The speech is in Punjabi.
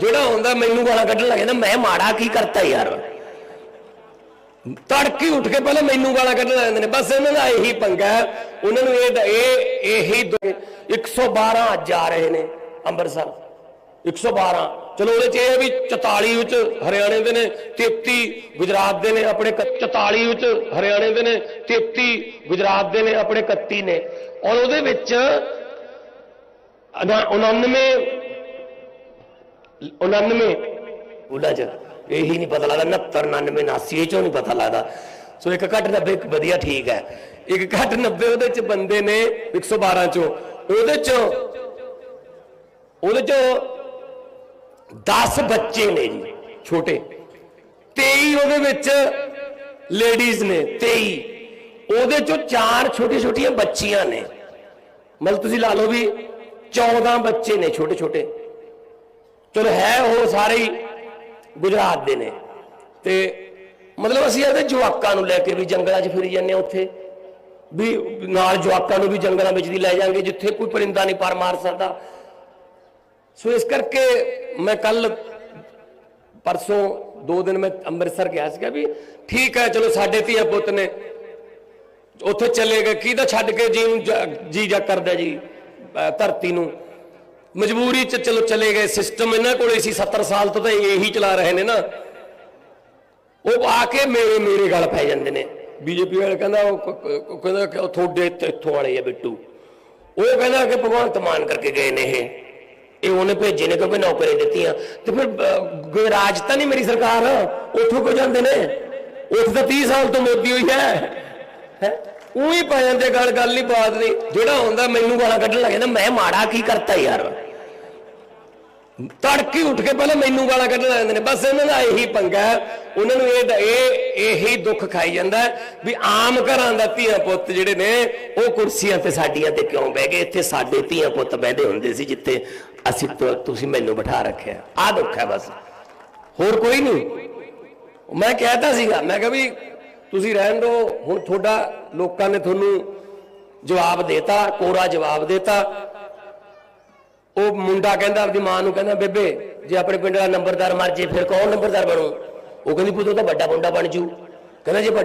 ਜਿਹੜਾ ਹੁੰਦਾ ਮੈਨੂੰ ਗਾਲਾਂ ਕੱਢਣ ਲੱਗ ਜਾਂਦਾ, ਮੈਂ ਮਾੜਾ ਕੀ ਕਰਤਾ ਯਾਰ। ਤੜਕੀ ਉੱਠ ਕੇ ਪਹਿਲਾਂ ਮੈਨੂੰ ਗਾਲਾਂ ਕੱਢਣ ਲੱਗ ਜਾਂਦੇ ਨੇ। ਬਸ ਇਹਨਾਂ ਦਾ ਇਹੀ ਪੰਗਾ ਉਹਨਾਂ ਨੂੰ ਇਹ ਇਹ ਇਹੀ 112 ਅੱਜ ਆ ਰਹੇ ਨੇ ਅੰਮ੍ਰਿਤਸਰ। 112 ਚਲੋ ਉਹਦੇ ਚ ਇਹ ਹੈ ਵੀ 44 ਵਿੱਚ ਹਰਿਆਣੇ ਦੇ ਨੇ 33 ਗੁਜਰਾਤ ਦੇ ਨੇ, ਆਪਣੇ ਕ- 44 ਵਿੱਚ ਹਰਿਆਣੇ ਦੇ ਨੇ 33 ਗੁਜਰਾਤ ਦੇ ਨੇ, ਆਪਣੇ 31 ਨੇ। ਔਰ ਉਹਦੇ ਵਿੱਚ ਅਨਾ- 99 99 ਉਹਨਾਂ ਚ। ਇਹੀ ਨਹੀਂ ਪਤਾ ਲੱਗਦਾ 69 99 89 ਇਹ ਚੋਂ ਨਹੀਂ ਪਤਾ ਲੱਗਦਾ। ਸੋ ਇੱਕ ਘੱਟ 90 ਵਧੀਆ ਠੀਕ ਹੈ। ਇੱਕ ਘੱਟ 90 ਉਹਦੇ ਚ ਬੰਦੇ ਨੇ 112 ਚੋਂ। ਉਹਦੇ ਚੋਂ ਉਹਦੇ ਚੋਂ 10 ਬੱਚੇ ਨੇ ਜੀ, ਛੋਟੇ। 23 ਉਹਦੇ ਵਿੱਚ ਲੇਡੀਜ਼ ਨੇ 23 ਉਹਦੇ ਚੋਂ ਚਾਰ ਛੋਟੀ ਛੋਟੀਆਂ ਬੱਚੀਆਂ ਨੇ। ਮਤਲਬ ਤੁਸੀਂ ਲਾ ਲਓ ਵੀ 14 ਬੱਚੇ ਨੇ ਛੋਟੇ ਛੋਟੇ ਚਲੋ ਹੈ ਉਹ ਸਾਰੇ ਹੀ ਗੁਜਰਾਤ ਦੇ ਨੇ। ਤੇ ਮਤਲਬ ਅਸੀਂ ਇਹਦੇ ਜਵਾਕਾਂ ਨੂੰ ਲੈ ਕੇ ਵੀ ਜੰਗਲਾਂ 'ਚ ਫਿਰੀ ਜਾਂਦੇ ਆ ਉੱਥੇ। ਵੀ ਨਾਲ ਜਵਾਕਾਂ ਨੂੰ ਵੀ ਜੰਗਲਾਂ ਵਿੱਚ ਦੀ ਲੈ ਜਾਾਂਗੇ, ਜਿੱਥੇ ਕੋਈ ਪਰਿੰਦਾ ਨਹੀਂ ਪਰ ਮਾਰ ਸਕਦਾ। ਸੋ ਇਸ ਕਰਕੇ ਮੈਂ ਕੱਲ ਪਰਸੋਂ ਦੋ ਦਿਨ ਮੈਂ ਅੰਮ੍ਰਿਤਸਰ ਗਿਆ ਸੀਗਾ ਵੀ ਠੀਕ ਹੈ, ਚਲੋ ਸਾਡੇ ਧੀਆ ਪੁੱਤ ਨੇ ਉੱਥੇ ਚਲੇ ਗਏ। ਕਿਹਦਾ ਛੱਡ ਕੇ ਜੀ ਨੂੰ ਜੀ ਜਾ ਕਰਦਾ ਜੀ ਧਰਤੀ ਨੂੰ। ਮਜਬੂਰੀ ਚ ਚਲੋ ਚਲੇ ਗਏ ਸਿਸਟਮ ਇਹਨਾਂ ਕੋਲੇ ਸੀ 70 ਸਾਲ ਤੋਂ ਤਾਂ ਇਹੀ ਚਲਾ ਰਹੇ ਨੇ ਨਾ। ਉਹ ਆ ਕੇ ਮੇਰੇ ਮੇਰੇ ਗੱਲ ਪੈ ਜਾਂਦੇ ਨੇ। ਬੀਜੇਪੀ ਵਾਲੇ ਕਹਿੰਦਾ ਉਹ ਕਹਿੰਦਾ ਕਿ ਉਹ ਤੁਹਾਡੇ ਇੱਥੋਂ ਵਾਲੇ ਆ ਬਿੱਟੂ। ਉਹ ਕਹਿੰਦਾ ਕਿ ਭਗਵੰਤ ਮਾਨ ਕਰਕੇ ਗਏ ਨੇ ਇਹ। ਇਹ ਉਹਨੇ ਭੇਜੇ ਨੇ ਕਿਉਂਕਿ ਨੌਕਰੀ ਦਿੱਤੀਆਂ। ਤੇ ਫਿਰ ਅਹ, ਗ- ਤਾਂ ਨਹੀਂ ਮੇਰੀ ਸਰਕਾਰ? ਉੱਥੋਂ ਕੋ ਜਾਂਦੇ ਨੇ? ਉੱਥੇ ਤਾਂ 30 ਸਾਲ ਤੋਂ ਮੋਦੀ ਹੋਈ ਹੈ। ਹੈ? ਉਹੀ ਪੈ ਜਾਂਦੇ ਗੱਲ ਗੱਲ ਨਹੀਂ ਬਾਤ ਨਹੀਂ। ਜਿਹੜਾ ਹੁੰਦਾ ਮੈਨੂੰ ਗਾਲਾਂ ਕੱਢਣ ਲੱਗ ਜਾਂਦਾ, ਮੈਂ ਮਾੜਾ ਕੀ ਕਰਤਾ ਯਾਰ? ਤੜਕੀ ਉੱਠ ਕੇ ਪਹਿਲਾਂ ਮੈਨੂੰ ਗਾਲਾਂ ਕੱਢਣ ਲੱਗ ਜਾਂਦੇ ਨੇ। ਬਸ ਇਹਨਾਂ ਦਾ ਇਹੀ ਪੰਗਾ ਉਹਨਾਂ ਨੂੰ ਇਹ ਇਹ ਇਹੀ ਦੁੱਖ ਖਾਈ ਜਾਂਦਾ ਵੀ ਆਮ ਘਰਾਂ ਦਾ ਧੀਆਂ ਪੁੱਤ ਜਿਹੜੇ ਨੇ, ਉਹ ਕੁਰਸੀਆਂ ਤੇ ਸਾਡੀਆਂ ਤੇ ਕਿਉਂ ਬਹਿ ਗਏ? ਇੱਥੇ ਸਾਡੇ ਧੀਆਂ ਪੁੱਤ ਬਹਿਦੇ ਹੁੰਦੇ ਸੀ ਜਿੱਥੇ ਅਸੀਂ ਤੁਸੀਂ ਮੈਨੂੰ ਬਿਠਾ ਰੱਖਿਆ। ਆਹ ਦੁੱਖ ਹੈ ਬਸ। ਹੋਰ ਕੋਈ ਨਹੀਂ। ਮੈਂ ਕਹਿਤਾ ਸੀਗਾ, ਮੈਂ ਕਿਹਾ ਵੀ ਤੁਸੀਂ ਰਹਿਣ ਦਿਓ ਹੁਣ ਤੁਹਾਡਾ ਲੋਕਾਂ ਨੇ ਤੁਹਾਨੂੰ ਜਵਾਬ ਦੇਤਾ, ਕੋਰਾ ਜਵਾਬ ਦੇਤਾ। ਉਹ ਮੁੰਡਾ ਕਹਿੰਦਾ, ਆਪਦੀ ਮਾਂ ਨੂੰ ਕਹਿੰਦਾ, ਬੇਬੇ, ਜੇ ਆਪਣੇ ਪਿੰਡ ਦਾ ਨੰਬਰਦਾਰ ਮਰ ਜੇ, ਫਿਰ ਕੌਣ ਨੰਬਰਦਾਰ ਬਣੂ? ਉਹ ਕਹਿੰਦੀ, ਪੁੱਤ, ਉਹ ਤਾਂ ਵੱਡਾ ਮੁੰਡਾ ਬਣ ਜੂ। ਕਹਿੰਦਾ, ਜੇ ਵੱਡਾ